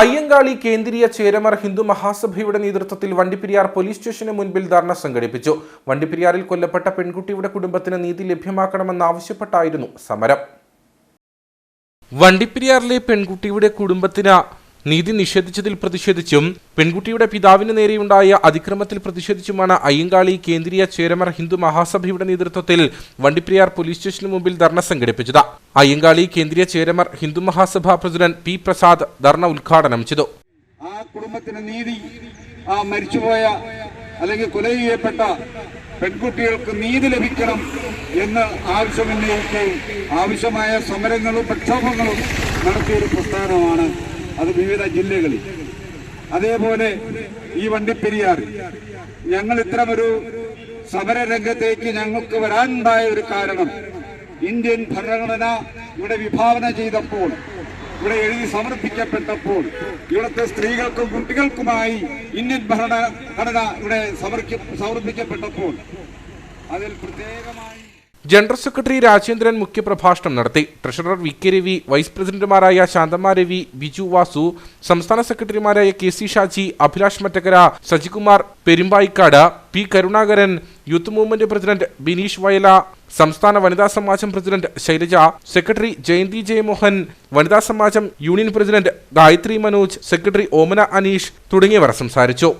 അയ്യങ്കാളി കേന്ദ്രീയ ചേരമർ ഹിന്ദു മഹാസഭയുടെ നേതൃത്വത്തിൽ വണ്ടിപ്പെരിയാർ പോലീസ് സ്റ്റേഷന് മുൻപിൽ ധർണ സംഘടിപ്പിച്ചു. വണ്ടിപ്പെരിയാറിൽ കൊല്ലപ്പെട്ട പെൺകുട്ടിയുടെ കുടുംബത്തിന് നീതി ലഭ്യമാക്കണമെന്നാവശ്യപ്പെട്ടായിരുന്നു സമരം. വണ്ടിപ്പെരിയാറിലെ പെൺകുട്ടിയുടെ കുടുംബത്തിന് നീതി നിഷേധിച്ചതിൽ പ്രതിഷേധിച്ചും പെൺകുട്ടിയുടെ പിതാവിന് നേരെയുണ്ടായ അതിക്രമത്തിൽ പ്രതിഷേധിച്ചുമാണ് അയ്യങ്കാളി കേന്ദ്രീയ ചേരമർ ഹിന്ദു മഹാസഭയുടെ നേതൃത്വത്തിൽ വണ്ടിപ്രിയാർ പോലീസ് സ്റ്റേഷന് മുമ്പിൽ ധർണ സംഘടിപ്പിച്ചത്. അയ്യങ്കാളി കേന്ദ്രീയ ചേരമർ ഹിന്ദു മഹാസഭ പ്രസിഡന്റ് പി പ്രസാദ് ധർണ ഉദ്ഘാടനം ചെയ്തു. ആ കുടുംബത്തിന് നീതി ആ മരിച്ചുപോയ അല്ലെങ്കിൽ കൊല ചെയ്യപ്പെട്ട പെൺകുട്ടികൾക്ക് നീതി ലഭിക്കണം എന്ന് ആവശ്യമുന്നയിക്കുകയും ആവശ്യമായ സമരങ്ങളും പ്രക്ഷോഭങ്ങളും നടത്തിയൊരു പ്രസ്ഥാനമാണ് അത് വിവിധ ജില്ലകളിൽ. അതേപോലെ ഈ വണ്ടിപ്പെരിയാർ. ഞങ്ങൾ ഇത്തരമൊരു സമരരംഗത്തേക്ക് ഞങ്ങൾക്ക് വരാനുണ്ടായ ഒരു കാരണം ഇന്ത്യൻ ഭരണഘടന ഇവിടെ വിഭാവന ചെയ്തപ്പോൾ ഇവിടെ എഴുതി സമർപ്പിക്കപ്പെട്ടപ്പോൾ ഇവിടുത്തെ സ്ത്രീകൾക്കും കുട്ടികൾക്കുമായി ഇന്ത്യൻ ഭരണഘടന ഇവിടെ സമർപ്പി സമർപ്പിക്കപ്പെട്ടപ്പോൾ അതിൽ പ്രത്യേകമായി ജനറൽ സെക്രട്ടറി രാജേന്ദ്രൻ മുഖ്യപ്രഭാഷണം നടത്തി. Treasurer V K Ravi vice പ്രസിഡന്റുമാരായ ശാന്തമ്മ രവി ബിജു വാസു സംസ്ഥാന സെക്രട്ടറിമാരായ K C Shaji Abhilash Mattakkara Sajikumar Perumbaikad P Karunakaran youth movement president Bineesh Vayala സംസ്ഥാന Vanitha Samajam president Shailaja secretary Jayanthi Jayamohan Vanitha Samajam union president Gayathri Manoj secretary Omana Aneesh തുടങ്ങിയവർ സംസാരിച്ചു.